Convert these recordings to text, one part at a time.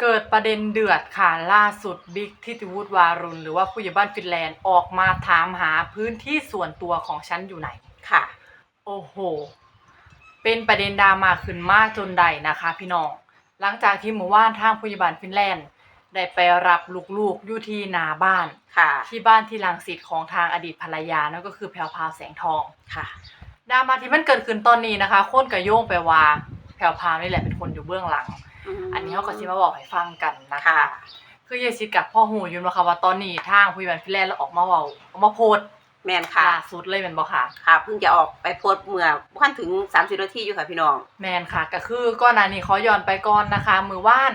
เกิดประเด็นเดือดค่ะล่าสุดบิ๊กทิติวุฒิวารุณ หรือว่าผู้ใหญ่บ้านฟินแลนด์ออกมาถามหาพื้นที่ส่วนตัวของฉันอยู่ไหนค่ะ โอ้โห เป็นประเด็นดราม่าขึ้นมากจนใดนะคะ พี่น้อง หลังจากที่หมู่บ้านทางผู้ใหญ่บ้านฟินแลนด์ ได้ไปรับลูกๆอยู่ที่นาบ้านค่ะที่บ้านที่ลังสิตของทางอดีตภรรยานั่นก็คือแพรวพราวแสงทองค่ะดราม่าที่มันเกิดขึ้นตอนนี้นะคะโคนกระโยงไปว่าแพรวพราวนี่แหละเป็นคนอยู่เบื้องหลัง อันนี้เขาก็สิมาบอกให้ฟังกันนะคะค่ะคือยายซิดกับพ่อหูอยุ่นนะคะว่าตอนนี้ทางผู้ใหญ่บ้านฟินแลนด์เราออกมาเว่าออกมาโพสต์แมนค่ะล่าสุดเลยเป็นบ่ค่ะ ค่ะเพิ่งจะออกไปโพสต์เมื่อพันถึงสามสิบนาทีอยู่ค่ะพี่น้อง แมนค่ะก็คือก่อนหน้านี้ขอย้อนไปก่อนนะคะ มือว่าน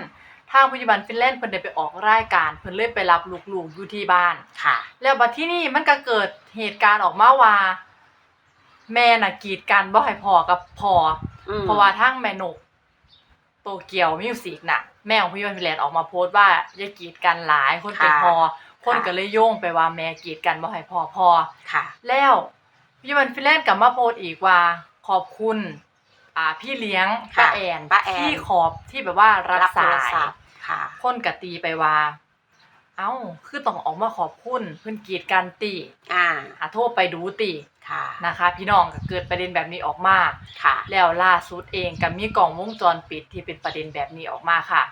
ทางผู้ใหญ่บ้านฟินแลนด์เพิ่นได้ไปออกรายการเพิ่นเลยไปรับลูกๆอยู่ที่บ้าน ค่ะ แล้วบัดที่นี่มันก็เกิดเหตุการณ์ออกมาว่า แม่น่ะกีดกันบ่ให้พอกับพออืมเพราะว่าทั้งแม่นก โตเกียวมิวสิกน่ะ แม่ของพี่วันฟินแลนด์ออกมาโพสต์ว่าอย่ากีดกันหลายคนเป็นค่ะพอ คนค่ะก็เลยโยงไปว่าแม่กีดกันบ่ให้พอพอค่ะ แล้วพี่วันฟินแลนด์กลับมาโพสต์อีกว่าขอบคุณอ่าพี่เลี้ยงค่ะป้าแอนป้าแอนที่ขอบที่แบบว่ารับรับโทสารยศัพท์ค่ะคนกตีไปว่า เอ้าคือต้องออกมาขอบคุณเพื่อนกีดกันตีอ่าหาโทษไปดูตี ค่ะนะคะพี่น้องก็เกิดประเด็นแบบนี้ออกมาค่ะ แล้วล่าสุดเองก็มีกล้องวงจรปิดที่เป็นประเด็นแบบนี้ออกมาค่ะ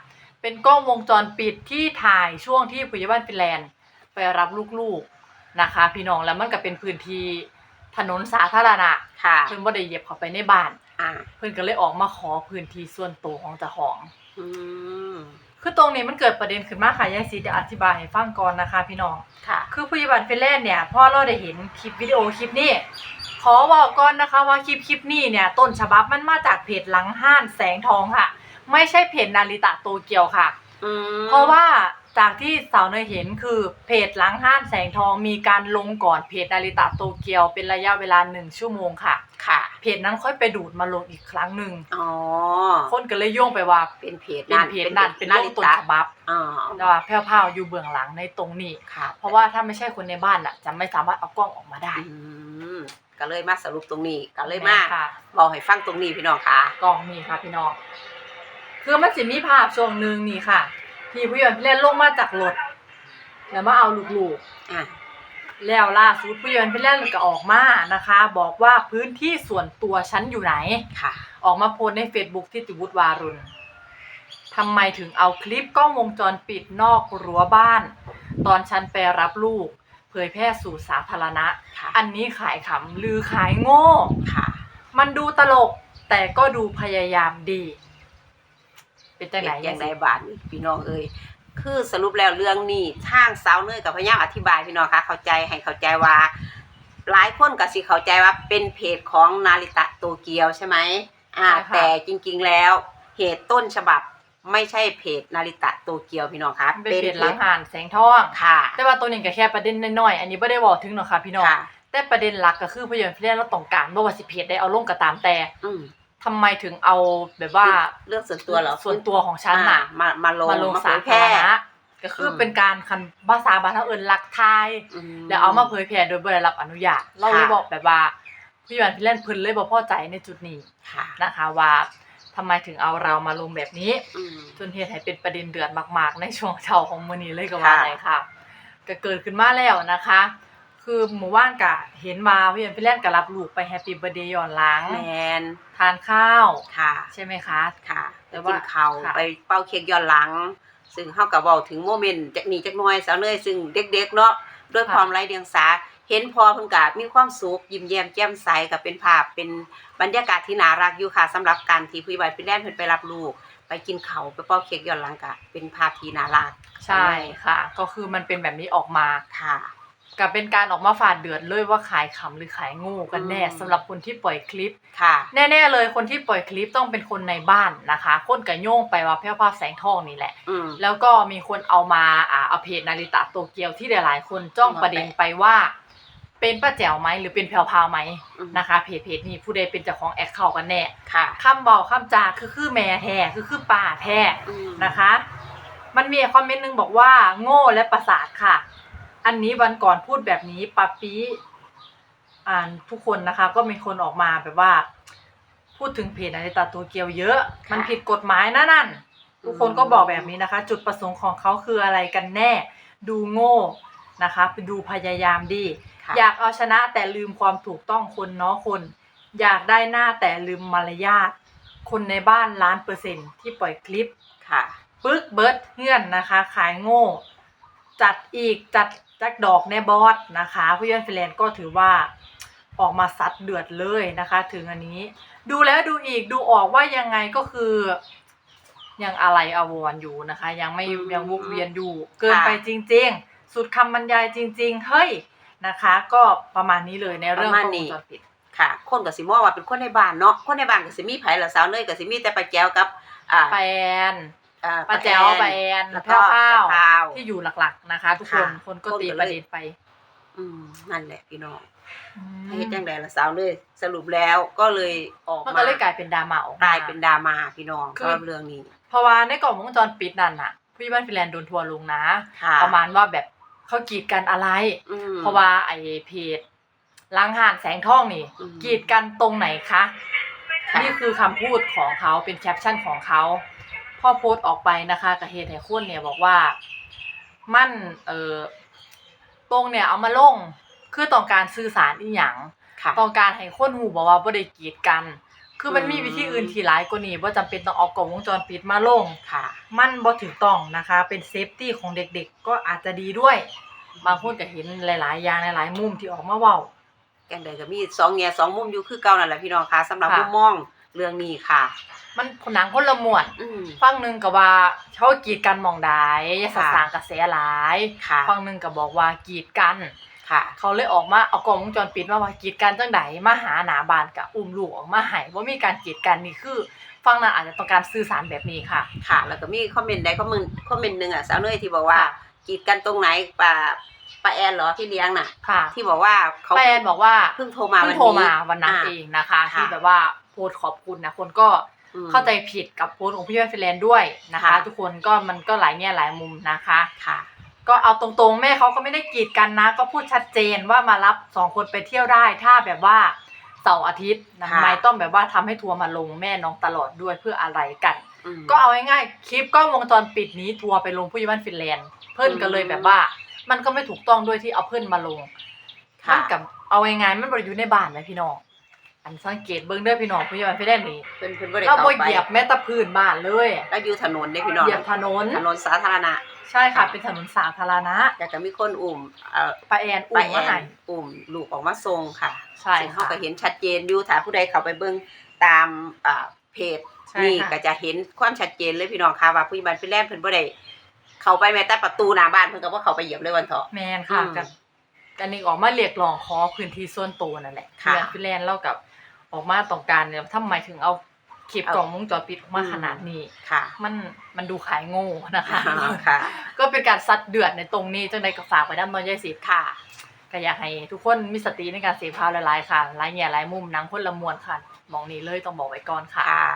เป็นกล้องวงจรปิดที่ถ่ายช่วงที่ผู้ใหญ่บ้านฟินแลนด์ไปรับลูกๆนะคะ พี่น้องแล้วมันก็เป็นพื้นที่ถนนสาธารณะค่ะเพิ่นบ่ได้เหยียบเข้าไปในบ้านอ่าเพิ่นก็เลยออกมาขอพื้นที่ส่วนตัวของเจ้าของอืม คือตรงนี้มันเกิดประเด็นขึ้นมาค่ะยายสีจะอธิบายให้ฟังก่อนนะคะ พี่น้อง ค่ะ คือผู้ใหญ่บ้านฟินแลนด์เนี่ยพอเราได้เห็นคลิปวิดีโอคลิปนี้ ขอบอกก่อนนะคะว่าคลิปคลิปนี้เนี่ยต้นฉบับมันมาจากเพจหลังห้านแสงทองค่ะ ไม่ใช่เพจนาริตะโตเกียวค่ะ อืมเพราะว่าจากที่สาวเนยเห็นคือเพจหลังห้านแสงทองมีการลงก่อนเพจนาริตะโตเกียวเป็นระยะเวลาหนึ่งชั่วโมงค่ะ ค่ะ เพจนั้นค่อยไปดูดมาลงอีกครั้งหนึ่งอ๋อคนก็เลยโยงไปว่าเป็นเพจเป็นเพจนั่นเป็นโลกต้นฉบับอ่าแต่ว่าแพร่วๆอยู่เบื้องหลังในตรงนี้ค่ะ เพราะว่าถ้าไม่ใช่คนในบ้านอะ จะไม่สามารถเอากล้องออกมาได้อืมก็เลยมาสรุปตรงนี้ก็เลยมาค่ะบอกให้ฟังตรงนี้พี่น้องค่ะกล้องนี่ค่ะพี่น้องคือมันสิมีภาพช่วงหนึ่งนี่ค่ะ ที่ผู้ใหญ่เล่นลงมาจากรถแล้วมาเอาลูกอ่าๆ แล้วล่าสุดผู้ใหญ่เล่นก็ออกมานะคะ บอกว่าพื้นที่ส่วนตัวฉันอยู่ไหนค่ะ ออกมาโพสต์ใน Facebook ที่ติวุฒิวารุณทำไมถึงเอาคลิปกล้องวงจรปิดนอกรั้วบ้าน ตอนฉันไปรับลูก เผยแพร่สู่สาธารณะค่ะอันนี้ขายขำหรือขายโง่ค่ะ มันดูตลกแต่ก็ดูพยายามดี เป็นจังไหนอย่างไรบาทนี่พี่น้องเอ้ย คือสรุปแล้วเรื่องนี้ทางสาวเนยกับพยายามอธิบายพี่น้องคะเข้าใจให้เข้าใจว่า หลายคนก็สิเข้าใจว่าเป็นเพจของนาริตะโตเกียวใช่ไหมอ่า ใช่ค่ะ แต่จริงๆแล้วเหตุต้นฉบับไม่ใช่เพจนาริตะโตเกียวพี่น้องคะมันเป็นเพจหลังหานแสงทอง ค่ะแต่ว่าตัวนี้ก็แค่ประเด็นน้อยๆ อันนี้ไม่ได้บอกถึงหรอกค่ะพี่น้อง ค่ะ แต่ประเด็นหลักก็คือพยานฟิเลนเราต้องการบ่ว่าสิเพจได้เอาลงก็ตามแต่ อืม ทำไมถึงเอาแบบว่าเรื่องส่วนตัวเหรอส่วนตัวของฉันอ่าน่ะมามาลงมาลงเผสายแพธารร่ณะก็คืออมเป็นการคันภาษาบาลเอิญลักทาย แล้วเอามาเผยแพร่โดยบ่ได้รับอนุญาตเราเลยบอกแบบว่าพี่วันพี่เล่นเพิ่นเลยบ่พอใจในจุดนี้ค่ะนะคะ ว่าทำไมถึงเอาเรามาลงแบบนี้อืมจนเหตุให้เป็นประเด็นเดือดมาก ๆ ในช่วงเช้าของมื้อนี้เลยก็ว่าค่ะได้ค่ะ ก็เกิดขึ้นมาแล้วนะคะ คือหมู่บ้านกะเห็นมาพี่วันพี่เล่นก็รับลูกไปแฮปปี้เบ t ร์ a เดย์ย้อนหลังแมนทานข้าวค่ะใช่ไหมคะค่ะแต่แต่ว่าว่าเขาวค่ะไปเป่าเค้กย้อนหลัง ซึ่งเฮาก็เว้าถึงโมเมนต์จักนี้จักหน่อยสาวเนยซึ่งเด็กๆเนาะด้วยความไร้เดียงสาเห็นพอเพิ่นก็มีความสุขยิ้มแย้มแจ่มใสก็เป็นภาพเป็นบรรยากาศที่น่ารักอยู่ค่ะสำหรับการที่ผู้ใหญ่ฟินแลนด์เพิ่นไปรับลูกไปกินเขาวไปเป่าเค้กย้อนหลังก็เป็นภาพที่น่ารักใช่ค่ะ ก็คือมันเป็นแบบนี้ออกมาค่ะ กับเป็นการออกมาฝาดเดือดเลยว่าขายขำหรือขายโงูกันแน่อืมสำหรับคนที่ปล่อยคลิปค่ะ แน่ๆเลยคนที่ปล่อยคลิปต้องเป็นคนในบ้านนะคะคนกระโยงไปว่าแพร่ภาพแสงทองนี่แหละอืมแล้วก็มีคนเอามาอ่าเอาเพจนาริตะโตเกียวที่หลายๆ คนจ้องประเด็นไปว่า เป็นป้าแจ๋วไหมหรือเป็นแพรวพราวไหมอืมนะคะเพจเพจนี้ผู้ใดเป็นเจ้าของแอคเคาท์กันแน่ค่ะคำเบาคำจาคือคือแม่แท้คือคือป่าแท้อืมนะคะ มันมีคอมเมนต์หนึงบอกว่า โง่และประสาทค่ะ อันนี้วันก่อนพูดแบบนี้ปาปีอ่านทุกคนนะคะ ก็มีคนออกมาแบบว่า พูดถึงเพจนาริตาโตเกียวเยอะ มันผิดกฎหมายนะนั่น ทุกคนก็บอกแบบนี้นะคะ จุดประสงค์ของเขาคืออะไรกันแน่ ดูโง่นะคะดูพยายามดีค่ะอยากเอาชนะแต่ลืมความถูกต้องคนเนาะคน อยากได้หน้าแต่ลืมมารยาทคนในบ้านล้านเปอร์เซ็นต์ที่ปล่อยคลิปค่ะปึ๊กเบิร์ดเฮือนนะคะ ขายโง่ จัดอีกจัดจักดอกในบอสนะคะผู้ยันฟิแลนด์ก็ถือว่าออกมาซัดเดือดเลยนะคะ ถึงอันนี้ ดูแล้วดูอีกดูออกว่ายังไงก็คือ ยังอะไรอาวรณ์อยู่นะคะ ยังไม่อืมยังวกเวียนอยู่ เกินค่ะไปจริง ๆ สุดคำบรรยายจริง ๆ เฮ้ยนะคะ ก็ประมาณนี้เลยในเรื่องของวงจรปิดค่ะ คนก็สิมองว่าเป็นคนในบ้านเนาะคนในบ้านก็สิมีไผละสาวเนยก็สิมีแต่ป้าแจ๋วกับอ่าแปนอ่ ป้าแจ๋วป้าแอนแล้วแพก็รวข้าวแพรวพราวที่อยู่หลักๆนะคะ ทุกคนค่ะคนก็คนตีก็เลยประเด็นไป อืมนั่นแหละพี่น้องอืเฮ็ดมจังไดล่ะสาวเนยสรุปแล้วก็เลยออกมันมาก็เลยกลายเป็นดราม่าออกกมาลายเป็นดราม่าพี่น้องคืสำอหรับเรื่องนี้ เพราะว่าในกล่องวงจรปิดนั่นน่ะพี่บ้านฟินแลนด์โดนทัวร์ลงนะค่ะประมาณว่าแบบเขากีดกันอะไรอืมเพราะว่าไอ้เพจล้างหานแสงทองนี่อืมกีดกันตรงไหนคะค่ะนี่คือคำพูดของเขาเป็นแคปชั่นของเขา พ่อโพสต์ออกไปนะคะกับเฮดไฮคุณเนี่ยบอกว่ามั่นเออตรงเนี่ยเอามาลงคือต้องการสื่อสารอีหยังค่ะต้องการให้คนหูบอกว่าบ่ได้กีดกัน คือมันมีอืมวิธีอื่นที่หลายกว่านี้บ่จำเป็นต้องเอากล้องวงจรปิดมาลงค่ะ มันบ่ถูกต้องนะคะ เป็นเซฟตี้ของเด็กๆ ก็อาจจะดีด้วย บางคนก็เห็นหลายๆอย่างหลายๆมุมที่ออกมาเว้าจังไดก็มีสองแง่สองมุมอยู่คือเก่านั่นแหละพี่น้องค่ะสำหรับค่ะมุมมอง เรื่องนี้ค่ะมันหนังคนละหมวดอืมฟังหนึงก็ว่าเขากีดกันหมองใดอย่าสะค่ะสร้างกระแสหลายค่ะฟังหนึงก็บอกว่ากีดกันค่ะเขาเลยออกมาเอากล้องวงจรปิดมาว่ากีดกันจังไดมาหาหน้าบ้านกับอุ้มลูกออกมาให้ว่ามีการกีดกันนี่คือ ฟังนั้นอาจจะต้องการสื่อสารแบบนี้ค่ะ ค่ะ แล้วก็มีคอมเมนต์ใดคอมเมนต์คอมเมนต์หนึ่งอะสาวเนยที่บอกว่ากีดกันตรงไหนป้า ป้าแอนเหรอที่เลี้ยงน่ะ ค่ะที่บอกว่าเขาแฟนบอกว่าเพิ่งโทรมาเพิ่วันงโทรนี้มาวันนั้นอ่าเองนะคะค่ะที่แบบว่าโพสต์ขอบคุณนะคนก็อืมเข้าใจผิดกับโพสต์ของพี่แม่ฟินแลนด์ด้วยนะคะค่ะทุกคนก็มันก็หลายแง่หลายมุมนะคะค่ะ ก็เอาตรงๆแม่เขาก็ไม่ได้กีดกันนะ ก็พูดชัดเจนว่ามารับสองคนไปเที่ยวได้ ถ้าแบบว่าเสาร์อาทิตย์นะค่ะไม่ต้องแบบว่าทำให้ทัวร์มาลงแม่น้องตลอดด้วยเพื่ออะไรกันอืมก็เอาง่ายๆคลิปกล้องวงจรปิดนี้ทัวร์ไปลงผู้ใหญ่บ้านฟินแลนด์ เพิ่นก็เลยอืมแบบว่า มันก็ไม่ถูกต้องด้วยที่เอาเพิ่นมาลงค่ะมันกับเอาง่ายๆมันบริอยู่ในบ้านไหมพี่น้องอันสังเกตเบิ่งเด้อพี่น้องผู้ใหญ่บ้านฟินแลนด์นี่เพิ่นเพิ่นบ่ได้เราเข้าบ่ไปเหยียบแม้แต่พื้นบ้านเลยแล้วอยู่ถนนได้พี่น้องเหยียบถนน ถนนสาธารณะใช่ค่ะค่ะ เป็นถนนสาธารณะแต่ก็มีคนอุ้มเอ่อป้าแอนอุ้ป้ามแอมาให้นอุ้มลูกออกมาส่งค่ะใช่ซึ่งเขาค่ะ ก็เห็นชัดเจนอยู่ถ้าผู้ใดเข้าไปเบิ่งตามอ่าเพจใช่นี่ค่ะ ก็จะเห็นความชัดเจนเลยพี่น้องค่ะว่าผู้ใหญ่บ้านฟินแลนด์เพิ่นบ่ได้ เข้าไปแม้แต่ประตูหน้าบ้านเพิ่นก็บ่เข้าไปเหยียบเลยวันเถาะ แมนค่ะอืมกันกันนี่ออกมาเรียกร้องขอพื้นที่ส่วนตัวนั่นแหละค่ะเพื่อนฟินแลนด์เล่ากับออกมาต้องการเนี่ยทำไมถึงเอาคลิปเอากล่องวงจรปิดออกมาอืมขนาดนี้ ค่ะมันมันดูขายโง่นะคะ ค่ะ ก็เป็นการซัดเดือดในตรงนี้จังใดก็ฝากไว้ด้านบนยายสิทธิ์ค่ะก็อยากให้ทุกคนมีสติในการเสพข่าวหลายๆค่ะหลายแง่หลายมุมหนังคนละมวลค่ะหมองนี้เลยต้องบอกไว้ก่อนค่ะ ค่ะ